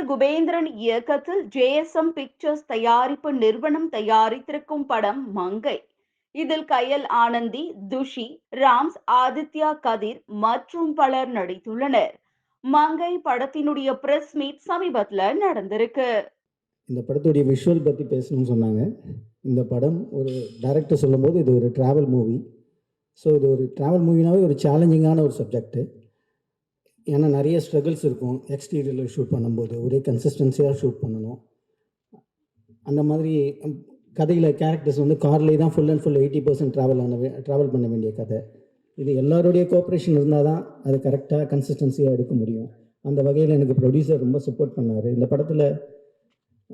நடிகர் குபேந்திரன் இயக்கத்தில் JSM pictures தயாரிப்பு நிறுவனம் தயாரித்திருக்கும் படம் மங்கை. இதில் கயல் ஆனந்தி துஷி ராம்ஸ் ஆதித்யா கதிர் மற்றும் பலர் நடித்துள்ளனர். மங்கை படத்தினுடைய பிரஸ் மீட் சமீபத்தில் நடந்திருக்கு. இந்த படத்துடைய விஷுவல் பற்றி பேசணும்னு சொன்னாங்க. இந்த படம் ஒரு டைரக்டர் சொல்லும்போது இது ஒரு ட்ராவல் மூவி ஸோ இது ஒரு ட்ராவல் மூவினாவே ஒரு சேலஞ்சிங்கான ஒரு சப்ஜெக்ட்டு ஏன்னா நிறைய ஸ்ட்ரகிள்ஸ் இருக்கும். எக்ஸ்டீரியரில் ஷூட் பண்ணும்போது ஒரே கன்சிஸ்டன்சியாக ஷூட் பண்ணணும். அந்த மாதிரி கதையில் கேரக்டர்ஸ் வந்து கார்லேயே தான் full and full eighty percent travel ஆன ட்ராவல் பண்ண வேண்டிய கதை. இது எல்லாருடைய கோஆப்ரேஷன் இருந்தால் தான் அது கரெக்டாக கன்சிஸ்டன்சியாக எடுக்க முடியும். அந்த வகையில் எனக்கு ப்ரொடியூசர் ரொம்ப சப்போர்ட் பண்ணார். இந்த படத்தில்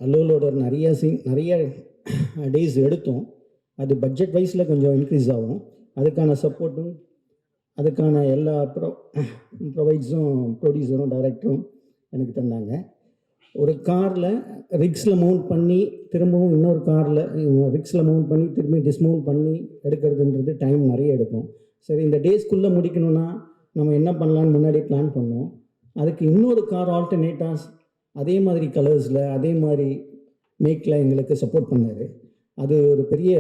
அல்லோலோட நிறைய சீன் நிறைய டேஸ் எடுத்தோம். அது பட்ஜெட் வைஸில் கொஞ்சம் இன்க்ரீஸ் ஆகும். அதுக்கான சப்போர்ட்டும் அதுக்கான எல்லா ப்ரொ ப்ரொவைட்ஸும் ப்ரொடியூசரும் டைரக்டரும் எனக்கு தந்தாங்க. ஒரு காரில் ரிக்ஸில் மவுண்ட் பண்ணி திரும்பவும் இன்னொரு காரில் ரிக்ஸில் மவுண்ட் பண்ணி திரும்பி டிஸ்மவுண்ட் பண்ணி எடுக்கிறதுன்றது டைம் நிறைய எடுக்கும். சரி இந்த டேஸ்க்குள்ளே முடிக்கணும்னா நம்ம என்ன பண்ணலான்னு முன்னாடி பிளான் பண்ணோம். அதுக்கு இன்னொரு கார் ஆல்டர்னேட்டாஸ் அதே மாதிரி கலர்ஸில் அதே மாதிரி மேக்கில் எங்களுக்கு சப்போர்ட் பண்ணார். அது ஒரு பெரிய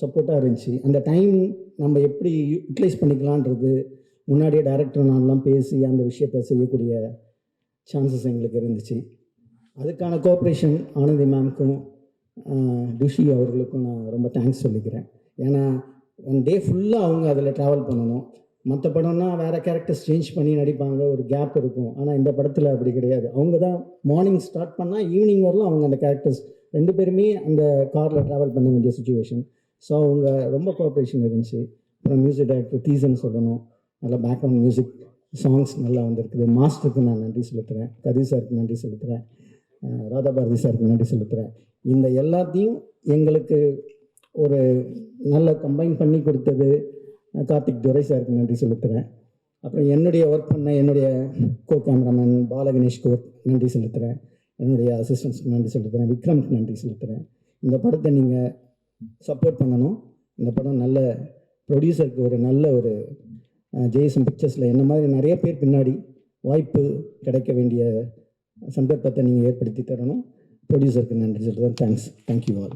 சப்போர்ட்டாக இருந்துச்சு. அந்த டைம் நம்ம எப்படி யூட்டிலைஸ் பண்ணிக்கலான்றது முன்னாடியே டைரக்டர் நான்லாம் பேசி அந்த விஷயத்தை செய்யக்கூடிய சான்சஸ் எங்களுக்கு இருந்துச்சு. அதுக்கான கோஆப்ரேஷன் ஆனந்தி மேம்க்கும் டுஷி அவர்களுக்கும் நான் ரொம்ப தேங்க்ஸ் சொல்லிக்கிறேன். ஏன்னா ஒன் டே ஃபுல்லாக அவங்க அதில் ட்ராவல் பண்ணணும். மற்ற படம்னா வேறு கேரக்டர்ஸ் சேஞ்ச் பண்ணி நடிப்பாங்க ஒரு கேப் இருக்கும். ஆனால் இந்த படத்தில் அப்படி கிடையாது. அவங்க தான் மார்னிங் ஸ்டார்ட் பண்ணால் ஈவினிங் வரலாம் அவங்க அந்த கேரக்டர்ஸ் ரெண்டு பேருமே அந்த காரில் ட்ராவல் பண்ண வேண்டிய சுச்சுவேஷன் ஸோ அவங்க ரொம்ப கோஆப்ரேஷன் இருந்துச்சு. அப்புறம் மியூசிக் டைரக்டர் தீசன் சொல்லணும். நல்லா பேக்ரவுண்ட் மியூசிக் சாங்ஸ் நல்லா வந்திருக்குது. மாஸ்டருக்கு நான் நன்றி செலுத்துகிறேன் கதி சாருக்கு நன்றி செலுத்துகிறேன் ராதா பாரதி சாருக்கு நன்றி செலுத்துகிறேன் இந்த எல்லாத்தையும் எங்களுக்கு ஒரு நல்ல கம்பைன் பண்ணி கொடுத்தது. கார்த்திக் துரை சாருக்கு நன்றி செலுத்துகிறேன் அப்புறம் என்னுடைய ஒர்க் பண்ண என்னுடைய கோ கேமராமேன் பாலகணேஷ்க்கு ஒர்க் நன்றி செலுத்துகிறேன் என்னுடைய அசிஸ்டன்ஸ்க்கு நன்றி செலுத்துகிறேன் விக்ரம்க்கு நன்றி செலுத்துகிறேன் இந்த படத்தை நீங்கள் சப்போர்ட் பண்ணணும். இந்த படம் நல்ல ப்ரொடியூசருக்கு ஒரு நல்ல ஒரு ஜெய்சம் பிக்சர்ஸில் என்ன மாதிரி நிறைய பேர் பின்னாடி வாய்ப்பு கிடைக்க வேண்டிய சந்தர்ப்பத்தை நீங்கள் ஏற்படுத்தி தரணும். ப்ரொடியூசருக்கு நன்றி சொல்கிறேன் தேங்க்ஸ் தேங்க்யூ ஆல்